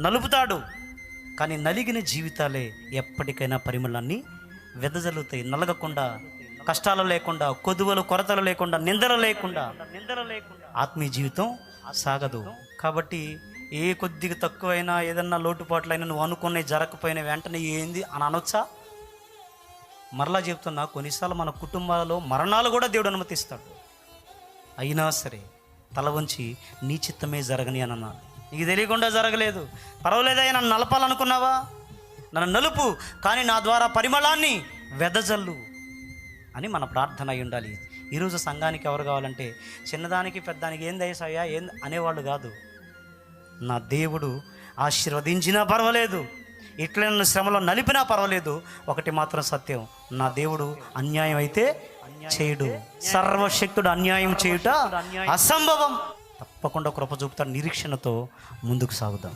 నలుపుతాడు. కానీ నలిగిన జీవితాలే ఎప్పటికైనా పరిమళాన్ని వెదజల్లుతాయి. నలగకుండా కష్టాలు లేకుండా కొదువలు కొరతలు లేకుండా నిందలు లేకుండా. నిందలు లేకుండా ఆత్మీయ జీవితం సాగదు. కాబట్టి ఏ కొద్దిగా తక్కువైనా ఏదన్నా లోటుపాట్లైనా నువ్వు అనుకునే జరగకపోయినా వెంటనే ఏంది అని అనొచ్చా? మరలా చెప్తున్నా కొన్నిసార్లు మన కుటుంబాలలో మరణాలు కూడా దేవుడు అనుమతిస్తాడు. అయినా సరే తల వంచి నీ చిత్తమే జరగని అని అన్నాడు నీకు తెలియకుండా జరగలేదు. పర్వాలేదా నన్ను నలపాలనుకున్నావా? నన్ను నలుపు కానీ నా ద్వారా పరిమళాన్ని వెదజల్లు అని మన ప్రార్థన అయి ఉండాలి. ఈరోజు సంఘానికి ఎవరు కావాలంటే చిన్నదానికి పెద్దానికి ఏం దయసయ్యా ఏం అనేవాళ్ళు కాదు. నా దేవుడు ఆశీర్వదించినా పర్వాలేదు. ఇట్లా నన్ను శ్రమలో నలిపినా పర్వాలేదు. ఒకటి మాత్రం సత్యం నా దేవుడు అన్యాయం అయితే చేయడు. సర్వశక్తుడు అన్యాయం చేయుట అసంభవం. తప్పకుండా కృప చూపుతారు. నిరీక్షణతో ముందుకు సాగుదాం.